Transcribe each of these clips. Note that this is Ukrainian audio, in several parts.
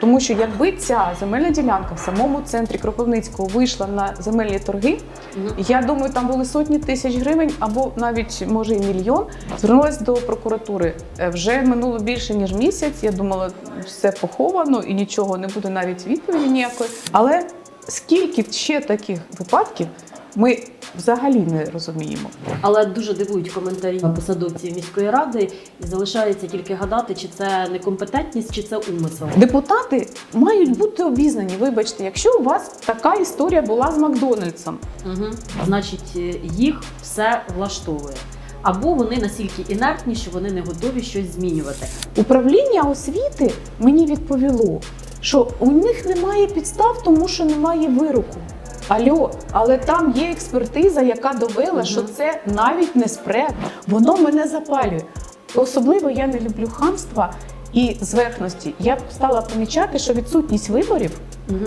Тому що якби ця земельна ділянка в самому центрі Кропивницького вийшла на земельні торги, я думаю, там були сотні тисяч гривень або навіть може і мільйон. Звернулася до прокуратури. Е, Вже минуло більше ніж місяць. Я думала, все поховано і нічого не буде навіть відповіді ніякої. Але скільки ще таких випадків ми взагалі не розуміємо. Але дуже дивують коментарі посадовців міської ради, і залишається тільки гадати, чи це некомпетентність, чи це умисел. Депутати мають бути обізнані. Вибачте, якщо у вас така історія була з Макдональдсом, Угу. Значить, е, їх все влаштовує. Або вони настільки інертні, що вони не готові щось змінювати. управління освіти мені відповіло, що у них немає підстав, тому що немає вироку. Альо, але там є експертиза, яка довела, Мгм. що це навіть не спред. Воно мене запалює. Особливо я не люблю хамства і зверхності. Я б стала помічати, що відсутність виборів Угу.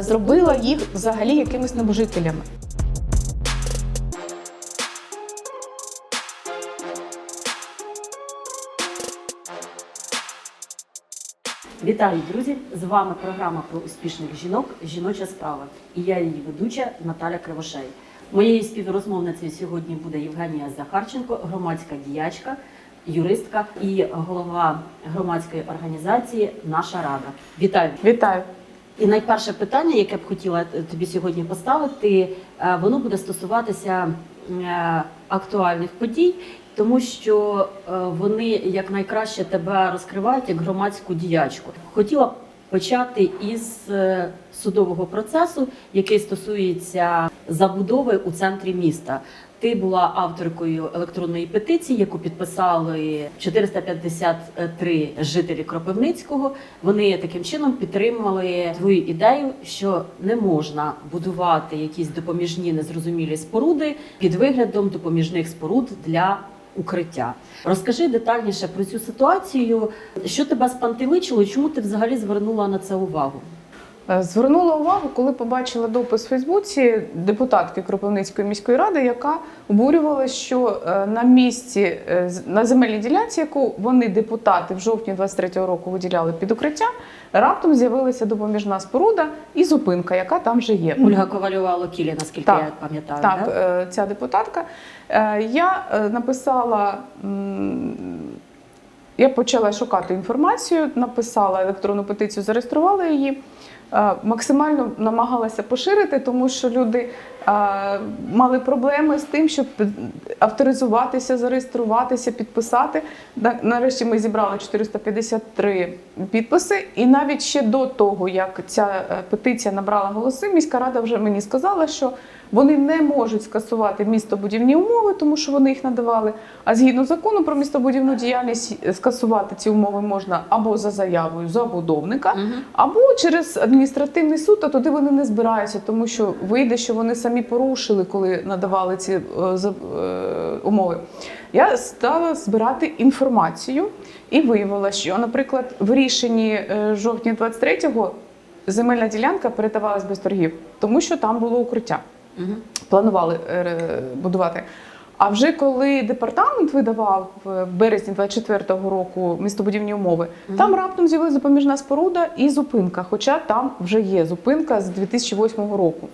зробила їх взагалі якимись небожителями. Вітаю, друзі! З вами програма про успішних жінок Жіноча справа. І я її ведуча Наталя Кривошей. Моєю співрозмовницею сьогодні буде Євгенія Захарченко, громадська діячка, юристка і голова громадської організації Наша Рада. Вітаю! Вітаю! І найперше питання, яке б хотіла тобі сьогодні поставити, е, воно буде стосуватися е, актуальних подій, тому що е, вони якнайкраще тебе розкривають як громадську діячку. Хотіла б почати із е, судового процесу, який стосується забудови у центрі міста. Ти була авторкою електронної петиції, яку підписали 453 жителі Кропивницького. Вони таким чином підтримали твою ідею, що не можна будувати якісь допоміжні незрозумілі споруди під виглядом допоміжних споруд для укриття. Розкажи детальніше про цю ситуацію, що тебе спантеличило, чому ти взагалі звернула на це увагу? Е, Звернула увагу, коли побачила допис в Фейсбуці депутатки Кропивницької міської ради, яка обурювала, що е, на місці е, на земельній ділянці, яку вони депутати в жовтні 23-го року виділяли під укриття, раптом з'явилася допоміжна споруда і зупинка, яка там вже є. Ольга Ковальова Локілі, наскільки Так. я пам'ятаю. Так, да? ця депутатка. Я написала. Я почала шукати інформацію, написала електронну петицію, зареєструвала її. Е, Максимально намагалася поширити, тому що люди е, мали проблеми з тим, щоб авторизуватися, зареєструватися, підписати. Нарешті ми зібрали 453 підписи, і навіть ще до того, як ця е, петиція набрала голоси, міська рада вже мені сказала, що вони не можуть скасувати містобудівні умови, тому що вони їх надавали. А згідно закону про містобудівну діяльність е, скасувати ці умови можна або за заявою забудовника, або через адміністративний суд, а туди вони не збираються, тому що вийде, що вони самі порушили, коли надавали ці е, е, умови. Я стала збирати інформацію і виявила, що, наприклад, в рішенні е, жовтня 23-го земельна ділянка передавалась без торгів, тому що там було укриття Мгм. планували е, будувати. А вже коли департамент видавав в березні 24-го року містобудівні умови, Мгм. там раптом з'явилася допоміжна споруда і зупинка. Хоча там вже є зупинка з 2008 року.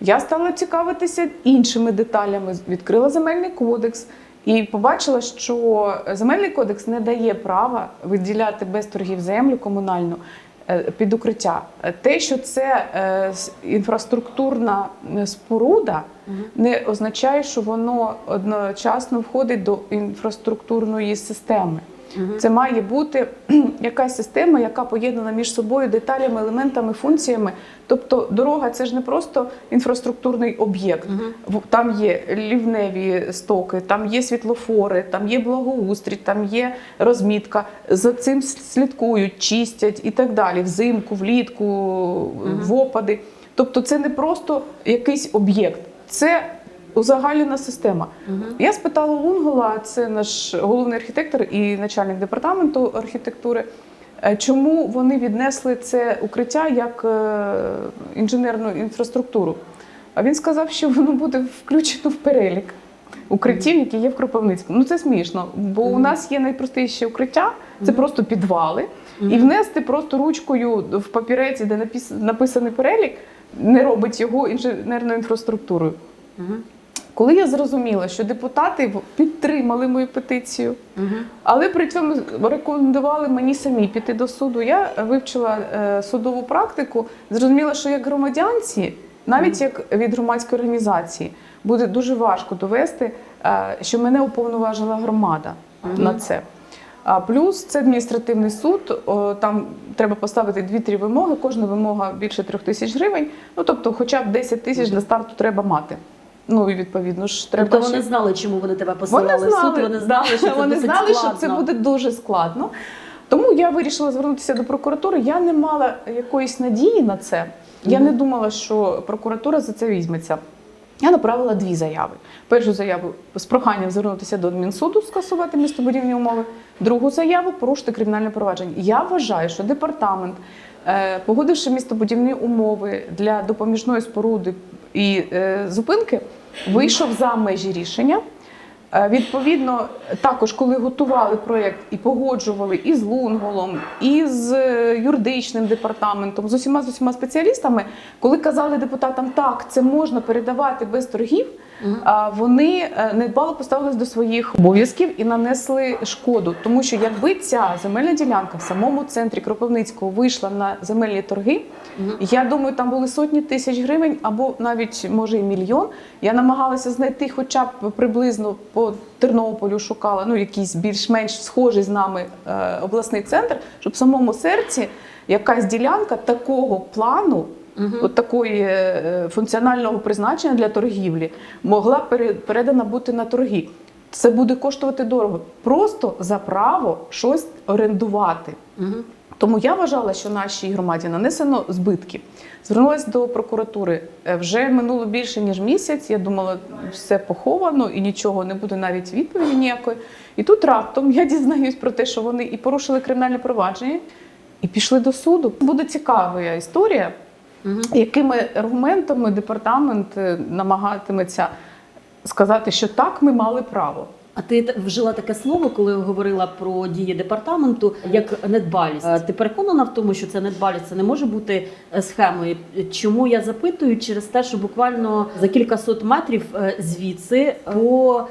Я стала цікавитися іншими деталями, відкрила земельний кодекс і побачила, що земельний кодекс не дає права виділяти без торгів землю комунальну е, під укриття. Е, Те, що це е, інфраструктурна е, споруда, не означає, що воно одночасно входить до інфраструктурної системи. Це має бути якась система, яка поєднана між собою деталями, елементами, функціями. Тобто дорога це ж не просто інфраструктурний об'єкт. Там є лівневі стоки, там є світлофори, там є благоустрій, там є розмітка. За цим слідкують, чистять і так далі. Взимку, влітку, в опади. Тобто, це не просто якийсь об'єкт, це узагальнена система. Мгм. Я спитала Унгола, це наш головний архітектор і начальник департаменту архітектури. е, Чому вони віднесли це укриття як е, інженерну інфраструктуру? А він сказав, що воно буде включено в перелік укриттів, які є в Кропивницькому. Ну це смішно, бо у нас є найпростіші укриття, це просто підвали. і внести просто ручкою в папіреці, де написаний перелік, не робить його інженерною інфраструктурою. Коли я зрозуміла, що депутати підтримали мою петицію, але при цьому рекомендували мені самі піти до суду. Я вивчила е, судову практику, зрозуміла, що як громадянці, навіть як від громадської організації, буде дуже важко довести, е, що мене уповноважила громада на це. А плюс це адміністративний суд, там треба поставити дві-три вимоги, кожна вимога більше трьох тисяч гривень. Ну тобто, хоча б 10 тисяч для старту треба мати. Ну і відповідно ж треба. Тобто ще- вони знали, чому вони тебе посилали вони в знали, суд, вони знали, що це вони досить знали, що це буде дуже складно. Тому я вирішила звернутися до прокуратури. Я не мала якоїсь надії на це. Я не думала, що прокуратура за це візьметься. Я направила дві заяви. Першу заяву з проханням звернутися до адмінсуду, скасувати містобудівні умови. Другу заяву порушити кримінальне провадження. Я вважаю, що департамент, е, погодивши містобудівні умови для допоміжної споруди і е, зупинки, вийшов за межі рішення. Е, Відповідно, також коли готували проєкт і погоджували і з Лунголом, і з е, юридичним департаментом, з усіма з усіма спеціалістами, коли казали депутатам, так, це можна передавати без торгів. А вони е, недбало поставились до своїх обов'язків і нанесли шкоду. Тому що якби ця земельна ділянка в самому центрі Кропивницького вийшла на земельні торги, я думаю, там були сотні тисяч гривень або навіть може і мільйон. Я намагалася знайти, хоча б приблизно по Тернополю шукала ну якийсь більш-менш схожий з нами е, обласний центр, щоб в самому серці якась ділянка такого плану. Мгм. От такої е, функціонального призначення для торгівлі могла пере- передана бути на торги. Це буде коштувати дорого. Просто за право щось орендувати. Мгм. Тому я вважала, що нашій громаді нанесено збитки. Звернулася до прокуратури. Е, Вже минуло більше ніж місяць. Я думала, все поховано і нічого не буде навіть відповіді ніякої. І тут раптом я дізнаюсь про те, що вони і порушили кримінальне провадження, і пішли до суду. Буде цікава історія, Мгм. якими аргументами департамент е, намагатиметься сказати, що так ми мали право. А ти вжила таке слово, коли говорила про дії департаменту як недбалість. Е, Ти переконана в тому, що це недбалість, це не може бути е, схемою. Чому я запитую? Через те, що буквально за кількасот метрів е, звідси по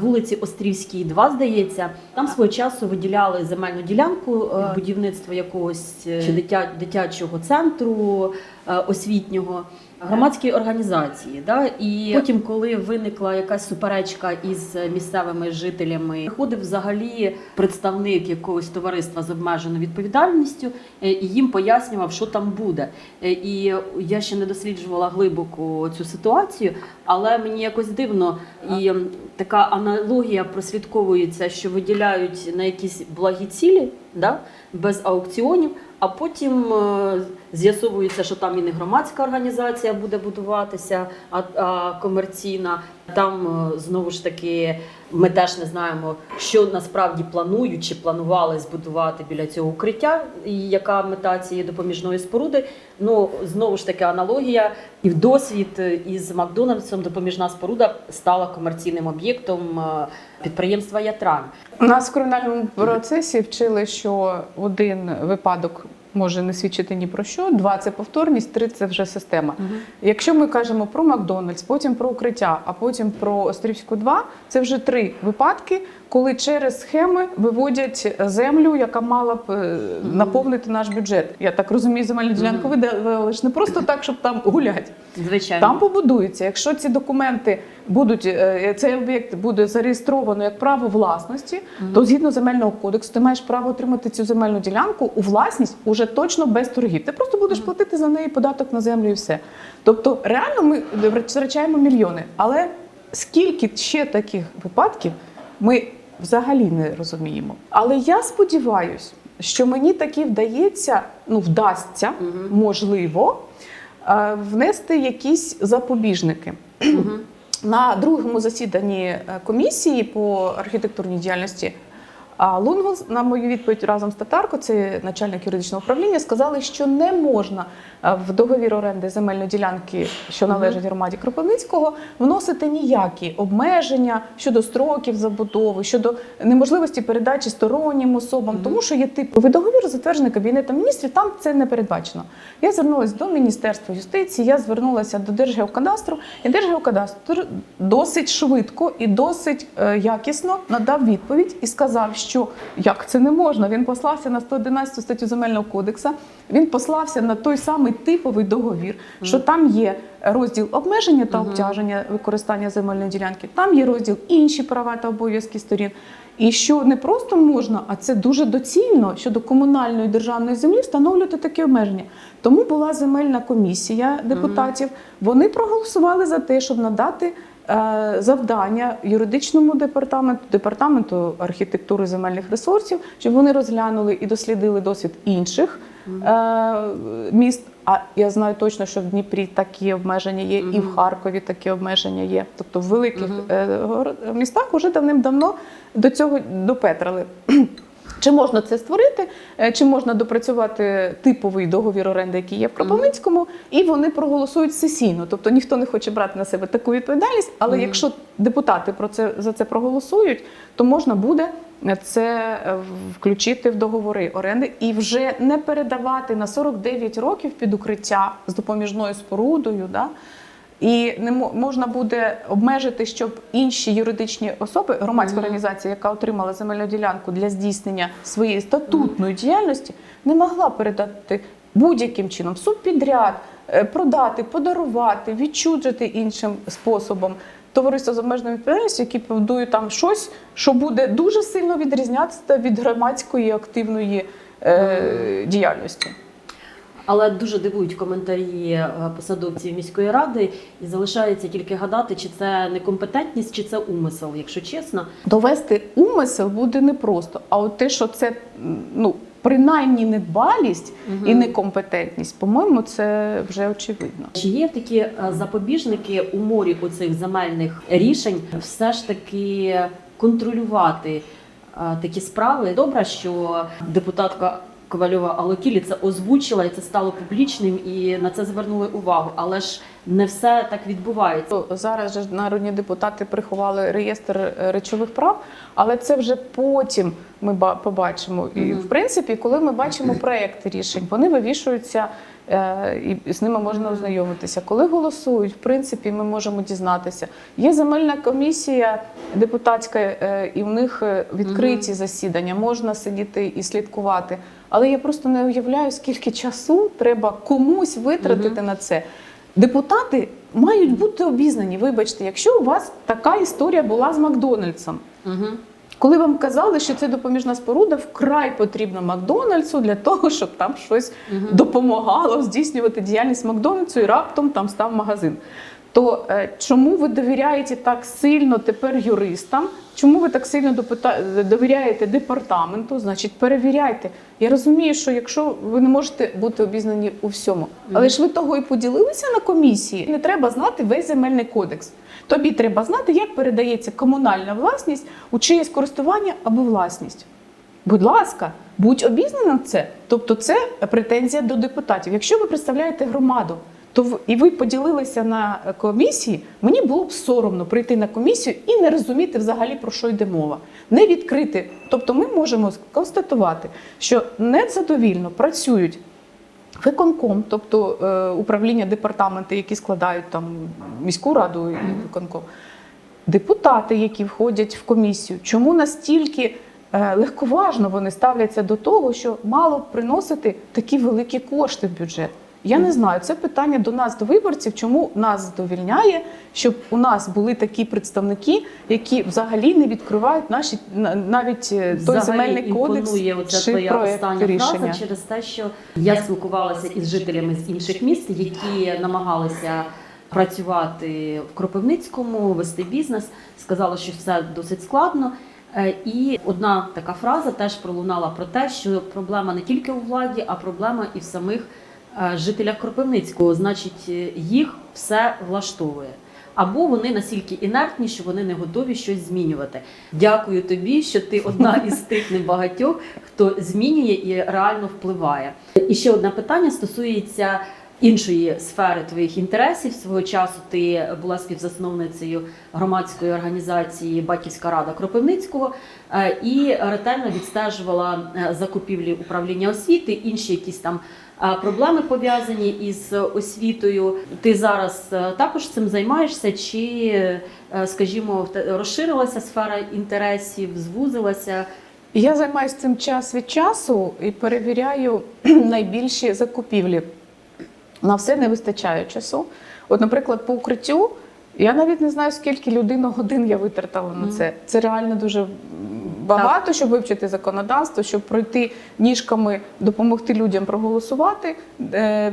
вулиці Острівській, 2, здається, там свого часу виділяли земельну ділянку будівництво будівництва якогось е, чи дитя, дитячого центру е, освітнього. Громадські організації, да і потім, коли виникла якась суперечка із місцевими жителями, приходив взагалі представник якогось товариства з обмеженою відповідальністю е, і їм пояснював, що там буде. Е, І я ще не досліджувала глибоко цю ситуацію, але мені якось дивно і така аналогія прослідковується, що виділяють на якісь благі цілі, да, без аукціонів. А потім е, з'ясовується, що там і не громадська організація буде будуватися, а, а комерційна. Там е, знову ж таки ми теж не знаємо, що насправді планують чи планували збудувати біля цього укриття, і яка мета цієї допоміжної споруди. Ну знову ж таки аналогія і в досвід е, із Макдональдсом допоміжна споруда стала комерційним об'єктом е, підприємства Ятран. Нас в кримінальному процесі вчили, що один випадок може не свідчити ні про що, два це повторність, три це вже система. Якщо ми кажемо про Макдональдс, потім про укриття, а потім про Острівську 2, це вже три випадки, коли через схеми виводять землю, яка мала б е, наповнити наш бюджет. Я так розумію, земельну ділянку видали ж не просто так, щоб там гуляти. Звичайно, Там побудується. Якщо ці документи будуть, е, цей об'єкт буде зареєстровано як право власності, то згідно земельного кодексу ти маєш право отримати цю земельну ділянку у власність уже точно без торгів. Ти просто будеш платити за неї податок на землю і все. Тобто, реально ми втрачаємо мільйони. Але скільки ще таких випадків ми взагалі не розуміємо. Але я сподіваюся, що мені таки вдається, ну вдасться, угу. можливо, е, внести якісь запобіжники. На другому засіданні е, комісії по архітектурній діяльності А Лунгус, на мою відповідь разом з Татарко, це начальник юридичного управління, сказали, що не можна е, в договір оренди земельної ділянки, що належить громаді Кропивницького, вносити ніякі обмеження щодо строків забудови, щодо неможливості передачі стороннім особам, тому що є типовий договір, затверджений Кабінетом міністрів, там це не передбачено. Я звернулася до Міністерства юстиції, я звернулася до Держгеокадастру, і Держгеокадастр досить швидко і досить е, якісно надав відповідь і сказав, що як це не можна. Він послався на 111 статтю земельного кодексу. Він послався на той самий типовий договір, що там є розділ обмеження та обтяження використання земельної ділянки, там є розділ інші права та обов'язки сторін. І що не просто можна, а це дуже доцільно щодо комунальної державної землі встановлювати такі обмеження. Тому була земельна комісія депутатів. Вони проголосували за те, щоб надати завдання юридичному департаменту, департаменту архітектури земельних ресурсів, щоб вони розглянули і дослідили досвід інших е, міст. А я знаю точно, що в Дніпрі такі обмеження є, і в Харкові такі обмеження є. Тобто в великих е, містах вже давним-давно до цього допетрили. Чи можна це створити, е, чи можна допрацювати типовий договір оренди, який є в Кропивницькому, і вони проголосують сесійно. Тобто ніхто не хоче брати на себе таку відповідальність. Але Мгм. якщо депутати про це за це проголосують, то можна буде це е, включити в договори оренди і вже не передавати на 49 років під укриття з допоміжною спорудою. Да? І не мо- можна буде обмежити, щоб інші юридичні особи, громадська організація, яка отримала земельну ділянку для здійснення своєї статутної діяльності, не могла передати будь-яким чином субпідряд, е, продати, подарувати, відчужити іншим способом. Товариство з обмеженою відповідальністю, які побудують там щось, що буде дуже сильно відрізнятися від громадської активної е, діяльності. Але дуже дивують коментарі е, посадовців міської ради, і залишається тільки гадати, чи це некомпетентність, чи це умисел, якщо чесно. Довести умисел буде непросто. А от те, що це ну принаймні недбалість Мгм. і некомпетентність, по-моєму, це вже очевидно. Чи є такі е, запобіжники у морі оцих земельних рішень все ж таки контролювати е, такі справи? Добре, що депутатка Ковальова Алокілі це озвучила, і це стало публічним, і на це звернули увагу. Але ж не все так відбувається. Зараз же народні депутати приховали реєстр е, речових прав, але це вже потім ми ба- побачимо. І в принципі, коли ми бачимо проекти рішень, вони вивішуються. Е, І з ними можна ознайомитися. Коли голосують, в принципі, ми можемо дізнатися. Є земельна комісія депутатська, е, і в них е, відкриті засідання, можна сидіти і слідкувати. Але я просто не уявляю, скільки часу треба комусь витратити на це. Депутати мають бути обізнані. Вибачте, якщо у вас така історія була з Макдональдсом. Коли вам казали, що це допоміжна споруда вкрай потрібна Макдональдсу для того, щоб там щось Мгм. допомагало здійснювати діяльність Макдональдсу, і раптом там став магазин. То е, чому ви довіряєте так сильно тепер юристам? Чому ви так сильно довіряєте департаменту? Значить, перевіряйте. Я розумію, що якщо ви не можете бути обізнані у всьому, але ж ви того і поділилися на комісії. Не треба знати весь земельний кодекс. Тобі треба знати, як передається комунальна власність у чиєсь користування або власність. Будь ласка, будь обізнаним це. Тобто, це претензія до депутатів. Якщо ви представляєте громаду, то в- і ви поділилися на комісії, мені було б соромно прийти на комісію і не розуміти взагалі про що йде мова. Не відкрити. Тобто, ми можемо констатувати, що незадовільно працюють виконком, тобто е, управління департаменти, які складають там міську раду і виконком. Депутати, які входять в комісію, чому настільки е, легковажно вони ставляться до того, що мало б приносити такі великі кошти в бюджет? Я не знаю. Це питання до нас, до виборців, чому нас задовільняє, щоб у нас були такі представники, які взагалі не відкривають наші на- навіть е, той Взагалі земельний кодекс чи твоя проект остання рішення. фраза через те, що я спілкувалася із жителями з інших міст, які намагалися працювати в Кропивницькому, вести бізнес. Сказали, що все досить складно. Е, І одна така фраза теж пролунала про те, що проблема не тільки у владі, а проблема і в самих жителях Кропивницького. Значить, е, їх все влаштовує. або вони настільки інертні, що вони не готові щось змінювати. Дякую тобі, що ти одна із тих небагатьох, хто змінює і реально впливає. І ще одне питання стосується. Іншої сфери твоїх інтересів свого часу ти була співзасновницею громадської організації Батьківська рада Кропивницького е, і ретельно відстежувала е, закупівлі управління освіти, інші якісь там проблеми пов'язані із освітою. Ти зараз е, також цим займаєшся, чи, е, скажімо, розширилася сфера інтересів, звузилася? Я займаюся цим час від часу і перевіряю найбільші закупівлі. На все не вистачає часу. От, наприклад, по укриттю я навіть не знаю, скільки людину годин я витратила на це. Це реально дуже багато, щоб вивчити законодавство, щоб пройти ніжками, допомогти людям проголосувати, е,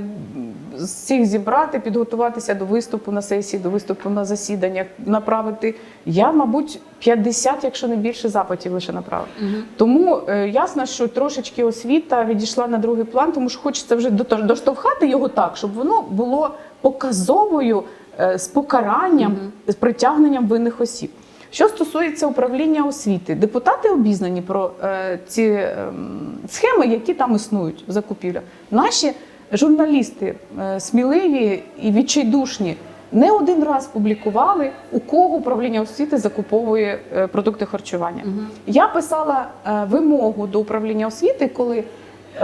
всіх зібрати, підготуватися до виступу на сесії, до виступу на засіданнях, направити. Я, мабуть, 50, якщо не більше запитів лише направила. Тому е, ясно, що трошечки освіта відійшла на другий план, тому що хочеться вже доштовхати його так, щоб воно було показовою е, з покаранням, з притягненням винних осіб. Що стосується управління освіти, депутати обізнані про е, ці ем, схеми, які там існують в закупівлях. Наші журналісти е, сміливі і відчайдушні не один раз публікували, у кого управління освіти закуповує е, продукти харчування. Мгм. Я писала е, вимогу до управління освіти, коли е,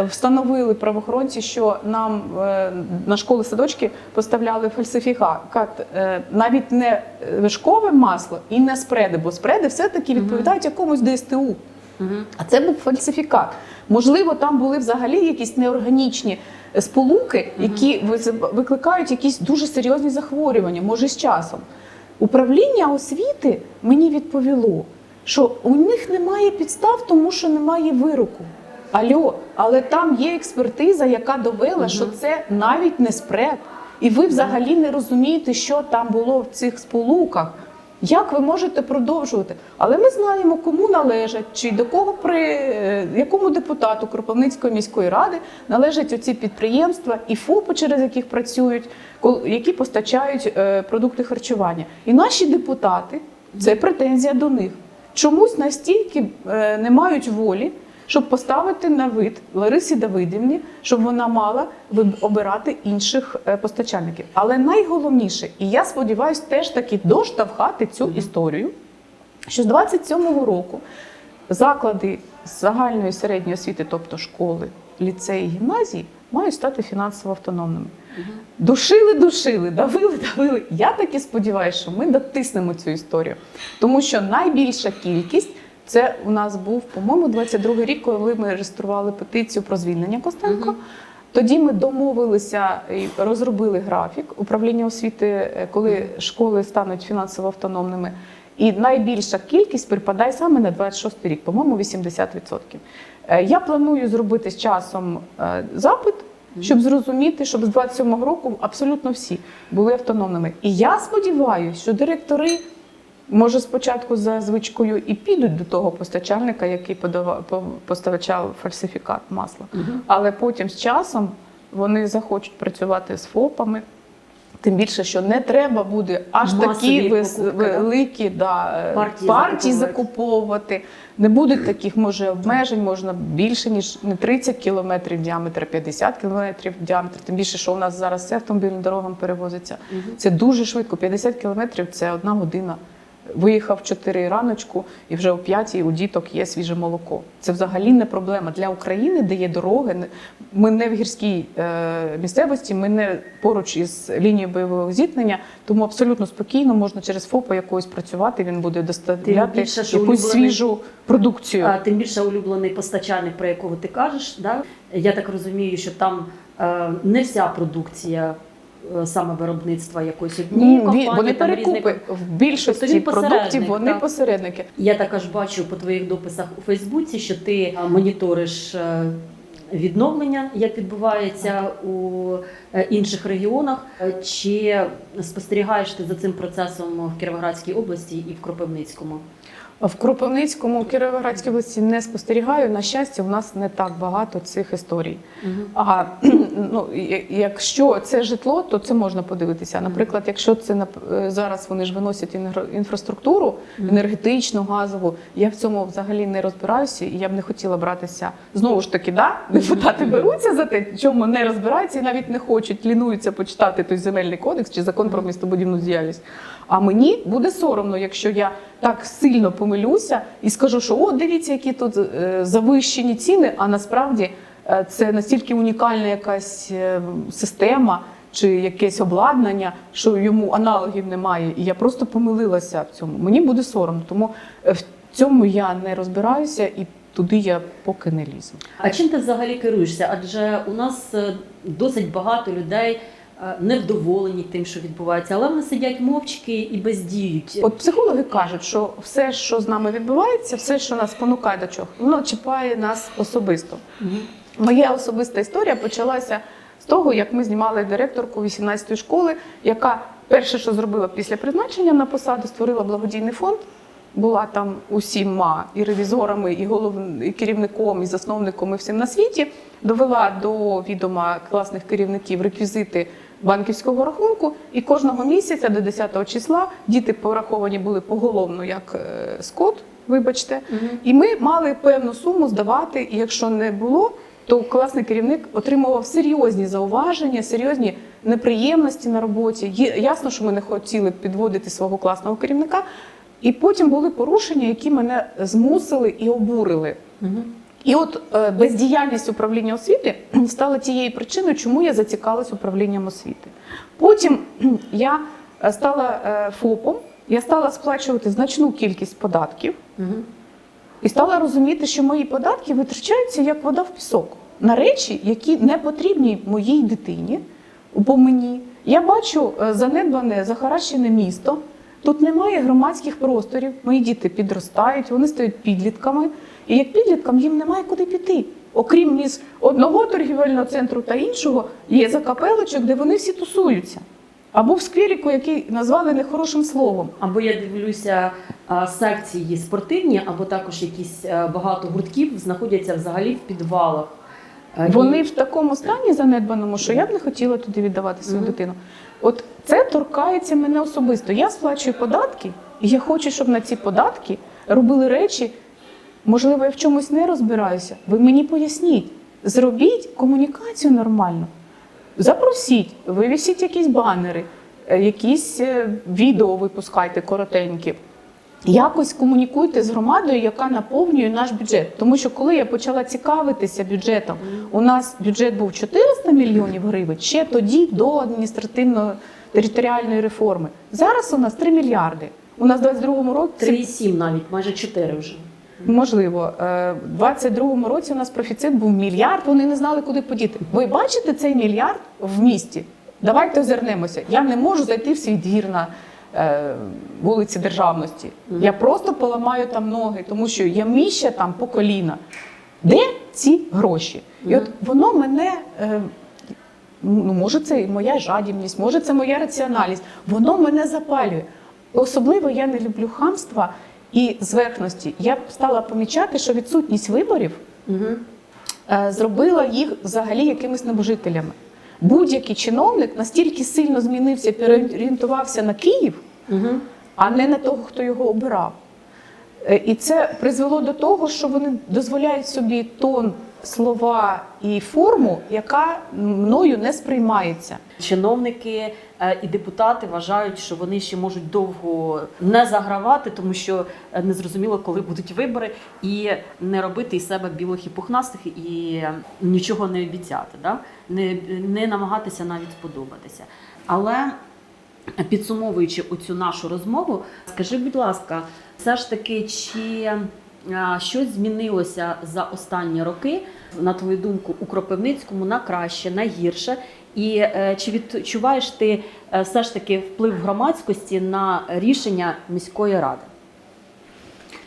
встановили правоохоронці, що нам е, на школи садочки поставляли фальсифікат, е, навіть не вишкове масло і не спреди, бо спреди все-таки відповідають якомусь ДСТУ. А це був фальсифікат. Можливо, там були взагалі якісь неорганічні сполуки, які викликають якісь дуже серйозні захворювання, може з часом. Управління освіти мені відповіло, що у них немає підстав, тому що немає вироку. Альо, але там є експертиза, яка довела, Мгм. що це навіть не спред. І ви взагалі не розумієте, що там було в цих сполуках. Як ви можете продовжувати? Але ми знаємо, кому належать, чи до кого при е, якому депутату Кропивницької міської ради належать оці підприємства і ФОПи, через яких працюють, які постачають е, продукти харчування. І наші депутати це претензія до них. Чомусь настільки е, не мають волі, щоб поставити на вид Ларисі Давидівні, щоб вона мала обирати інших е, постачальників. Але найголовніше, і я сподіваюся, теж таки доштовхати цю історію, що з 27-го року заклади загальної середньої освіти, тобто школи, ліцеї, гімназії, мають стати фінансово автономними. Душили, душили, давили, давили. Я таки сподіваюся, що ми дотиснемо цю історію, тому що найбільша кількість. Це у нас був, по-моєму, 22 рік, коли ми реєстрували петицію про звільнення Костенко. Тоді ми домовилися і розробили графік управління освіти, е, коли школи стануть фінансово автономними. І найбільша кількість припадає саме на 26 рік, по-моєму, 80%. Е, Я планую зробити з часом е, запит, щоб зрозуміти, щоб з 27-го року абсолютно всі були автономними. І я сподіваюся, що директори, може, спочатку за звичкою і підуть до того постачальника, який подавав, по- постачав фальсифікат масла. Мгм. Але потім з часом вони захочуть працювати з ФОПами. Тим більше, що не треба буде аж Масові такі покупки, великі да, Партії партії закуповувати. закуповувати. Не буде таких може обмежень, можна більше ніж не 30 кілометрів діаметр, 50 кілометрів діаметр. Тим більше, що у нас зараз все автомобільним дорогам перевозиться. Мгм. Це дуже швидко. 50 кілометрів це одна година. Виїхав в 4 раночку, і вже о 5 у діток є свіже молоко. Це взагалі не проблема для України, де є дороги. Ми не в гірській е, місцевості, ми не поруч із лінією бойового зіткнення, тому абсолютно спокійно можна через ФОПа якогось працювати. Він буде доставляти більше, якусь улюблений- свіжу продукцію. А, тим більше улюблений постачальник, про якого ти кажеш, да? я так розумію, що там е, не вся продукція саме виробництва якоїсь однієї Ні, компанії. вони там різні перекупи в більшості Тобто продуктів. посередник, Вони так. посередники. Я також бачу по твоїх дописах у Фейсбуці, що ти моніториш е, відновлення, як відбувається у е, інших регіонах. Е, Чи спостерігаєш ти за цим процесом в Кіровоградській області і в Кропивницькому? В Кропивницькому, Кіровоградській області не спостерігаю. На щастя, у нас не так багато цих історій. А ну, якщо це житло, то це можна подивитися. Наприклад, якщо це нап- е, зараз вони ж виносять інфраструктуру енергетичну, газову, я в цьому взагалі не розбираюся, і я б не хотіла братися. Знову ж таки, да, депутати беруться за те, чому не розбираються і навіть не хочуть, лінуються почитати той земельний кодекс чи закон про містобудівну діяльність. А мені буде соромно, якщо я так сильно помилюся і скажу, що о, дивіться, які тут е, завищені ціни, а насправді е, це настільки унікальна якась е, система чи якесь обладнання, що йому аналогів немає. І я просто помилилася в цьому. Мені буде соромно, тому в цьому я не розбираюся і туди я поки не лізу. А чим ти взагалі керуєшся? Адже у нас досить багато людей невдоволені тим, що відбувається, але вони сидять мовчки і бездіють. От психологи кажуть, що все, що з нами відбувається, все, що нас спонукає до чого, воно чіпає нас особисто. Моя особиста історія почалася з того, як ми знімали директорку 18-ї школи, яка перше, що зробила після призначення на посаду, створила благодійний фонд. Була там усіма і ревізорами, і головним і керівником, і засновником, і всім на світі. Довела до відома класних керівників реквізити банківського рахунку. І кожного місяця до 10 числа діти пораховані були поголовно як е, скот, вибачте. І ми мали певну суму здавати, і якщо не було, то класний керівник отримував серйозні зауваження, серйозні неприємності на роботі. Є- Ясно, що ми не хотіли підводити свого класного керівника. І потім були порушення, які мене змусили і обурили. Мгм. І от е, бездіяльність управління освіти стала тією причиною, чому я зацікавилась управлінням освіти. Потім я е, стала е, ФОПом, я стала сплачувати значну кількість податків. І стала розуміти, що мої податки витрачаються як вода в пісок на речі, які не потрібні моїй дитині, бо мені. Я бачу занедбане, захаращене місто. Тут немає громадських просторів. Мої діти підростають, вони стають підлітками. І як підліткам їм немає куди піти. Окрім між одного торгівельного центру та іншого, є закапелочок, де вони всі тусуються. Або в скверіку, який назвали нехорошим словом. Або я дивлюся секції спортивні, або також якісь багато гуртків знаходяться взагалі в підвалах. Вони в такому стані занедбаному, що я б не хотіла туди віддавати свою Мгм. дитину. От це торкається мене особисто. Я сплачую податки, і я хочу, щоб на ці податки робили речі. Можливо, я в чомусь не розбираюся. Ви мені поясніть, зробіть комунікацію нормально. Запросіть, вивісіть якісь банери, е, якісь е, відео випускайте коротенькі. Якось комунікуйте з громадою, яка наповнює наш бюджет. Тому що коли я почала цікавитися бюджетом, у нас бюджет був 400 мільйонів гривень ще тоді до адміністративно-територіальної реформи. Зараз у нас 3 мільярди. У нас в 22-му році 3,7 навіть, майже 4 вже. Можливо, е, в 22-му році у нас профіцит був мільярд. Вони не знали, куди подіти. Ви бачите цей мільярд в місті? Давайте озирнемося. Я не можу зайти в свій двір на е, вулиці Державності. Я просто поламаю там ноги, тому що я міща там по коліна. Де ці гроші? І от воно мене. Е, Ну, може, це і моя жадібність, може, це моя раціональність. Воно мене запалює. Особливо я не люблю хамства і зверхності. Я б стала помічати, що відсутність виборів Угу. зробила їх взагалі якимись небожителями. Будь-який чиновник настільки сильно змінився, переорієнтувався на Київ, Угу. а не на того, хто його обирав. Е, І це призвело до того, що вони дозволяють собі тон, слова і форму, яка мною не сприймається. Чиновники е, і депутати вважають, що вони ще можуть довго не загравати, тому що е, не зрозуміло, коли будуть вибори, і не робити із себе білих і пухнастих і е, нічого не обіцяти, да? не, не намагатися навіть сподобатися. Але підсумовуючи оцю нашу розмову, скажи, будь ласка, все ж таки, чи щось змінилося за останні роки, на твою думку, у Кропивницькому на краще, на гірше? І е, чи відчуваєш ти е, все ж таки вплив громадськості на рішення міської ради?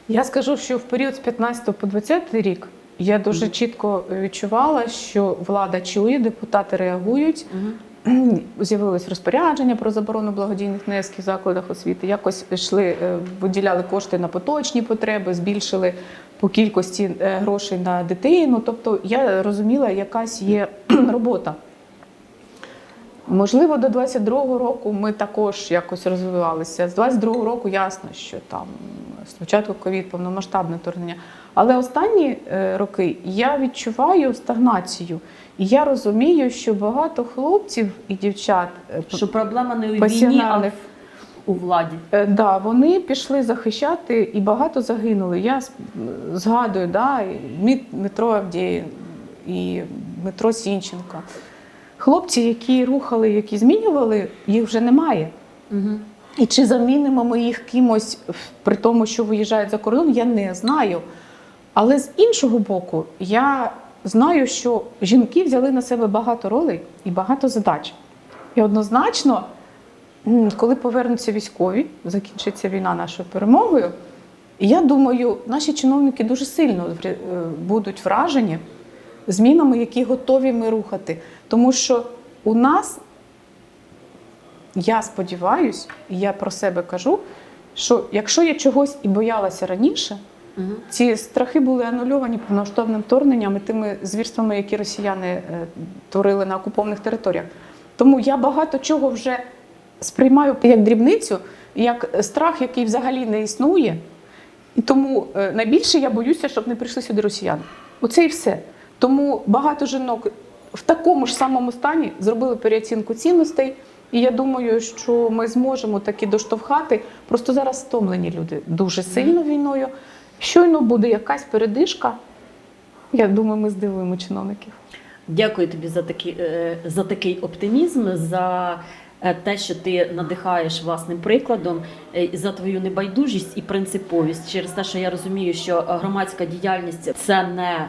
Я скажу, що в період з 15 по 20 рік я дуже чітко відчувала, що влада чує, депутати реагують. З'явилось розпорядження про заборону благодійних внесків в закладах освіти. Якось йшли, е, виділяли кошти на поточні потреби, збільшили по кількості е, грошей на дитину. Тобто я розуміла, якась є робота. Можливо, до 22-го року ми також якось розвивалися. З 22-го року ясно, що там спочатку ковід, повномасштабне вторгнення. Але останні е, роки я відчуваю стагнацію. І я розумію, що багато хлопців і дівчат е, Що проблема не у війні, а Пасіонарних. в- у владі. Е, Да, вони пішли захищати і багато загинули. Я згадую, да, Дмитро Авдєєв і Дмитро Сінченко. Хлопці, які рухали, які змінювали, їх вже немає. Угу. І чи замінимо ми їх кимось при тому, що виїжджають за кордон, я не знаю. Але з іншого боку, я знаю, що жінки взяли на себе багато ролей і багато задач. І однозначно, коли повернуться військові, закінчиться війна нашою перемогою, я думаю, наші чиновники дуже сильно е, будуть вражені змінами, які готові ми рухати. Тому що у нас я сподіваюся, і я про себе кажу, що якщо я чогось і боялася раніше, Угу. ці страхи були анульовані повноштовним вторгненням і тими звірствами, які росіяни е, творили на окупованих територіях. Тому я багато чого вже сприймаю як дрібницю, як страх, який взагалі не існує. І тому е, найбільше я боюся, щоб не прийшли сюди росіяни. Оце і все. Тому багато жінок в такому ж самому стані зробили переоцінку цінностей. І я думаю, що ми зможемо таки доштовхати. Просто зараз стомлені люди дуже сильно війною. Щойно буде якась передишка. Я думаю, ми здивуємо чиновників. Дякую тобі за такий, е, за такий оптимізм, за е, те, що ти надихаєш власним прикладом, е, за твою небайдужість і принциповість. Через те, що я розумію, що громадська діяльність це не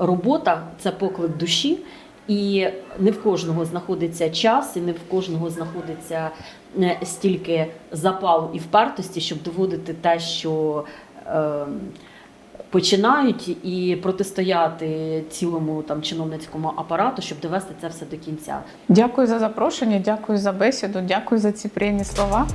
робота, це поклик душі. І не в кожного знаходиться час, і не в кожного знаходиться е, стільки запалу і впертості, щоб доводити те, що е, починають і протистояти цілому там чиновницькому апарату, щоб довести це все до кінця. Дякую за запрошення, дякую за бесіду, дякую за ці приємні слова.